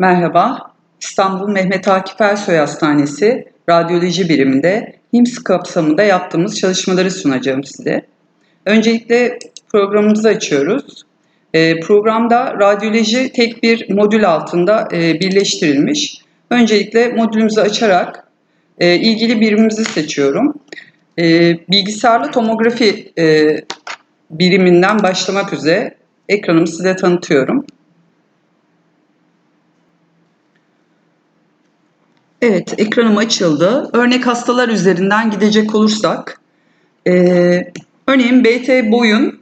Merhaba, İstanbul Mehmet Akif Ersoy Hastanesi Radyoloji Biriminde HIMS kapsamında yaptığımız çalışmaları sunacağım size. Öncelikle programımızı açıyoruz. Ee, programda radyoloji tek bir modül altında e, birleştirilmiş. Öncelikle modülümüzü açarak e, ilgili birimimizi seçiyorum. E, bilgisayarlı tomografi e, biriminden başlamak üzere ekranımı size tanıtıyorum. Evet, ekranım açıldı. Örnek hastalar üzerinden gidecek olursak, e, örneğin BT boyun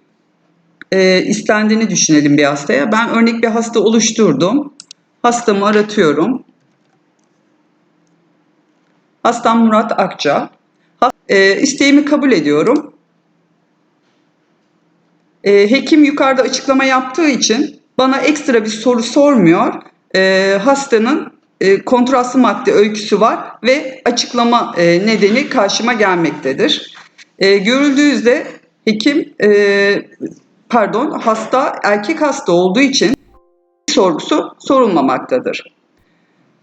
e, istendiğini düşünelim bir hastaya. Ben örnek bir hasta oluşturdum. Hastamı aratıyorum. Hastam Murat Akça. E, isteğimi kabul ediyorum. E, hekim yukarıda açıklama yaptığı için bana ekstra bir soru sormuyor. E, hastanın e, kontrastlı madde öyküsü var ve açıklama e, nedeni karşıma gelmektedir. E, görüldüğü üzere hekim e, pardon hasta erkek hasta olduğu için sorgusu sorulmamaktadır.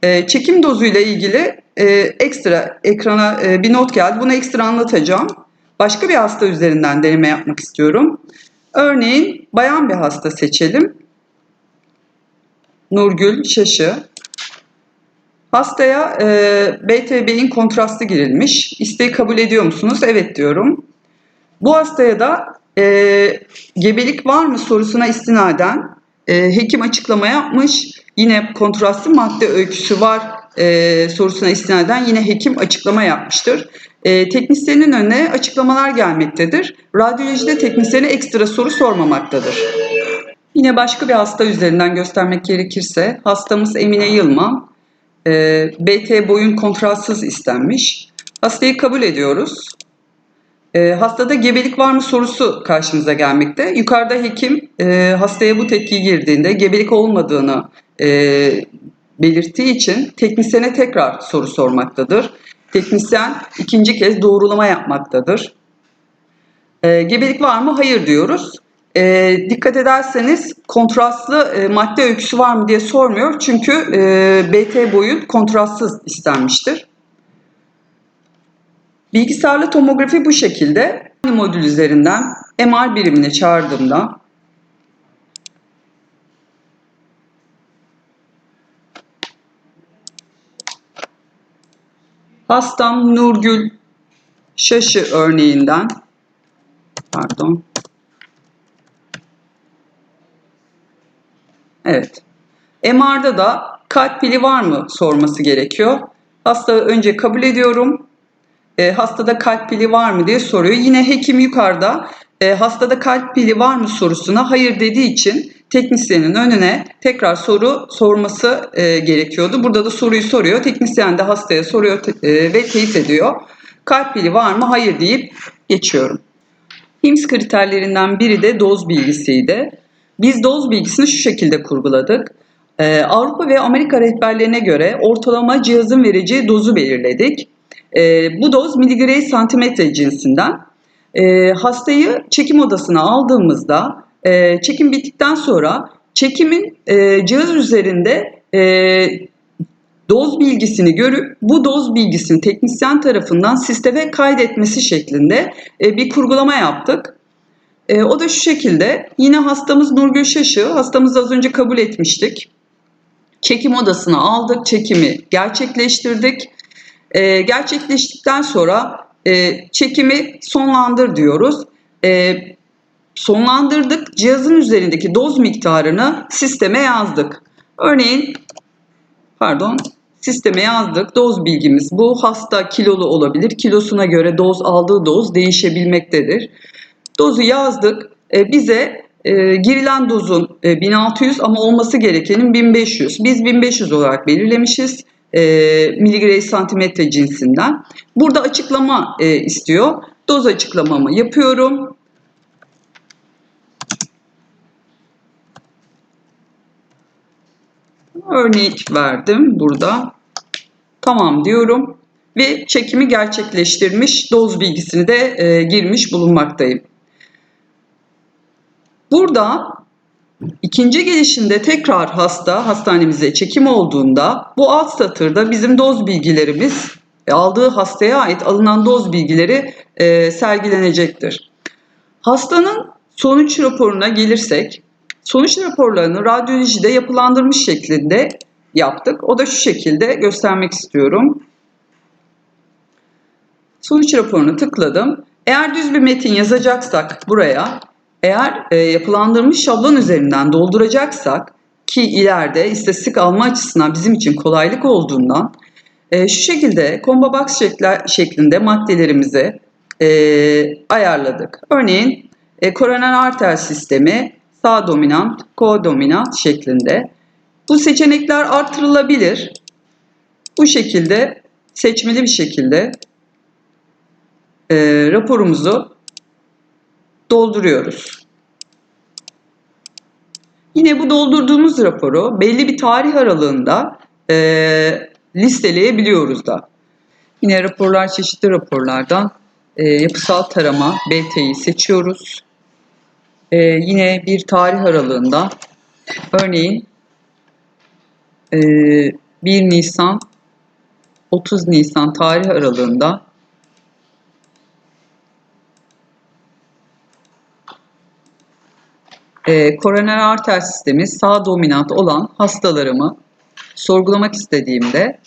E, çekim dozuyla ilgili e, ekstra ekrana e, bir not geldi. Bunu ekstra anlatacağım. Başka bir hasta üzerinden deneme yapmak istiyorum. Örneğin bayan bir hasta seçelim. Nurgül Şaşı. Hastaya e, BTB'in kontrastı girilmiş. İsteği kabul ediyor musunuz? Evet diyorum. Bu hastaya da e, gebelik var mı sorusuna istinaden e, hekim açıklama yapmış. Yine kontrastlı madde öyküsü var e, sorusuna istinaden yine hekim açıklama yapmıştır. E, teknisyenin önüne açıklamalar gelmektedir. Radyolojide teknisyene ekstra soru sormamaktadır. Yine başka bir hasta üzerinden göstermek gerekirse hastamız Emine Yılmaz. E, BT boyun kontrastsız istenmiş. Hastayı kabul ediyoruz. E, hastada gebelik var mı sorusu karşımıza gelmekte. Yukarıda hekim e, hastaya bu tepki girdiğinde gebelik olmadığını e, belirttiği için teknisyene tekrar soru sormaktadır. Teknisyen ikinci kez doğrulama yapmaktadır. E, gebelik var mı? Hayır diyoruz. E, dikkat ederseniz kontrastlı e, madde öyküsü var mı diye sormuyor. Çünkü e, BT boyun kontrastsız istenmiştir. Bilgisayarlı tomografi bu şekilde. Aynı modül üzerinden MR birimine çağırdığımda hastam Nurgül Şaşı örneğinden pardon Evet. MR'da da kalp pili var mı sorması gerekiyor. Hasta önce kabul ediyorum. E, hastada kalp pili var mı diye soruyor. Yine hekim yukarıda e, hastada kalp pili var mı sorusuna hayır dediği için teknisyenin önüne tekrar soru sorması e, gerekiyordu. Burada da soruyu soruyor. Teknisyen de hastaya soruyor e, ve teyit ediyor. Kalp pili var mı? Hayır deyip geçiyorum. HIMSS kriterlerinden biri de doz bilgisiydi. Biz doz bilgisini şu şekilde kurguladık. Ee, Avrupa ve Amerika rehberlerine göre ortalama cihazın vereceği dozu belirledik. Ee, bu doz miligrey santimetre cinsinden. Ee, hastayı çekim odasına aldığımızda e, çekim bittikten sonra çekimin e, cihaz üzerinde e, doz bilgisini görüp bu doz bilgisini teknisyen tarafından sisteme kaydetmesi şeklinde e, bir kurgulama yaptık. E, o da şu şekilde. Yine hastamız Nurgül Şaşı. Hastamızı az önce kabul etmiştik. Çekim odasına aldık. Çekimi gerçekleştirdik. E, gerçekleştikten sonra e, çekimi sonlandır diyoruz. E, sonlandırdık. Cihazın üzerindeki doz miktarını sisteme yazdık. Örneğin pardon sisteme yazdık. Doz bilgimiz bu. Hasta kilolu olabilir. Kilosuna göre doz aldığı doz değişebilmektedir. Dozu yazdık. E, bize e, girilen dozun e, 1600 ama olması gerekenin 1500. Biz 1500 olarak belirlemişiz. E, miligrey santimetre cinsinden. Burada açıklama e, istiyor. Doz açıklamamı yapıyorum. Örnek verdim burada. Tamam diyorum ve çekimi gerçekleştirmiş doz bilgisini de e, girmiş bulunmaktayım. Burada İkinci gelişinde tekrar hasta hastanemize çekim olduğunda bu alt satırda bizim doz bilgilerimiz e, aldığı hastaya ait alınan doz bilgileri e, sergilenecektir. Hastanın sonuç raporuna gelirsek, sonuç raporlarını radyolojide yapılandırmış şeklinde yaptık. O da şu şekilde göstermek istiyorum. Sonuç raporunu tıkladım. Eğer düz bir metin yazacaksak buraya, eğer e, yapılandırmış şablon üzerinden dolduracaksak ki ileride istatistik alma açısından bizim için kolaylık olduğundan e, şu şekilde combo box şekler, şeklinde maddelerimizi e, ayarladık. Örneğin e, koroner arter sistemi sağ dominant, kodominant şeklinde. Bu seçenekler artırılabilir. Bu şekilde seçmeli bir şekilde e, raporumuzu dolduruyoruz. Yine bu doldurduğumuz raporu belli bir tarih aralığında e, listeleyebiliyoruz da. Yine raporlar çeşitli raporlardan e, yapısal tarama BT'yi seçiyoruz. E, yine bir tarih aralığında örneğin e, 1 Nisan 30 Nisan tarih aralığında e, koroner arter sistemi sağ dominant olan hastalarımı sorgulamak istediğimde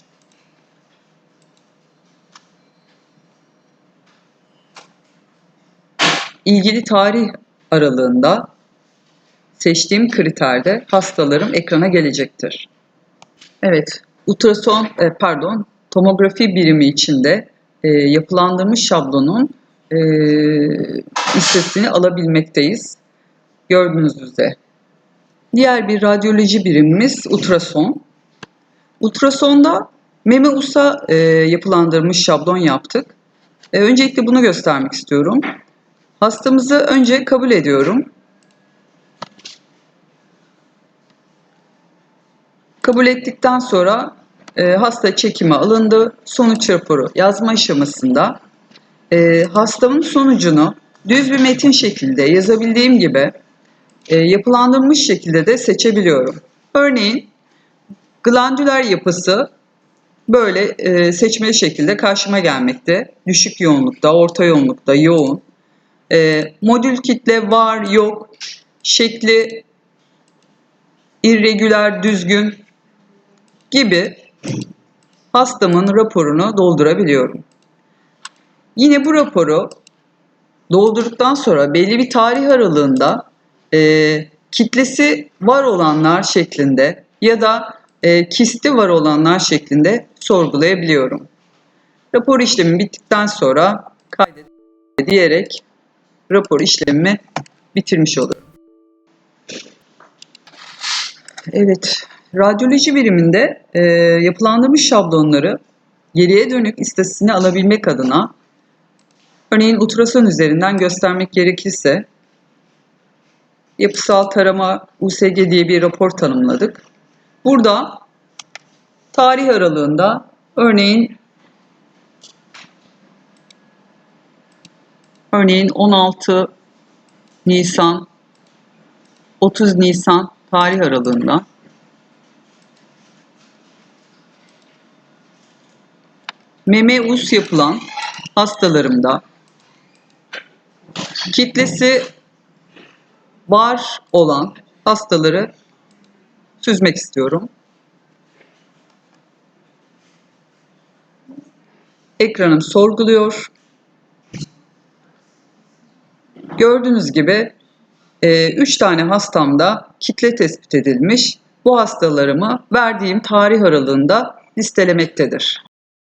ilgili tarih aralığında seçtiğim kriterde hastalarım ekrana gelecektir. Evet, ultrason e, pardon tomografi birimi içinde e, yapılandırmış şablonun e, istatistiğini alabilmekteyiz. Gördüğünüz üzere. Diğer bir radyoloji birimimiz ultrason. Ultrasonda meme usa e, yapılandırmış şablon yaptık. E, öncelikle bunu göstermek istiyorum. Hastamızı önce kabul ediyorum. Kabul ettikten sonra e, hasta çekime alındı. Sonuç raporu yazma aşamasında e, hastamın sonucunu düz bir metin şekilde yazabildiğim gibi e, yapılandırılmış şekilde de seçebiliyorum. Örneğin glandüler yapısı böyle e, seçmeli şekilde karşıma gelmekte. Düşük yoğunlukta, orta yoğunlukta, yoğun. E, modül kitle var, yok. Şekli irregüler, düzgün gibi hastamın raporunu doldurabiliyorum. Yine bu raporu doldurduktan sonra belli bir tarih aralığında e, kitlesi var olanlar şeklinde ya da e, kisti var olanlar şeklinde sorgulayabiliyorum. Rapor işlemi bittikten sonra kaydet diyerek rapor işlemimi bitirmiş oluyorum. Evet, radyoloji biriminde e, yapılandırmış şablonları geriye dönük istatistiğini alabilmek adına örneğin ultrason üzerinden göstermek gerekirse yapısal tarama USG diye bir rapor tanımladık. Burada tarih aralığında örneğin örneğin 16 Nisan 30 Nisan tarih aralığında meme us yapılan hastalarımda kitlesi var olan hastaları süzmek istiyorum. Ekranım sorguluyor. Gördüğünüz gibi 3 e, tane hastamda kitle tespit edilmiş. Bu hastalarımı verdiğim tarih aralığında listelemektedir.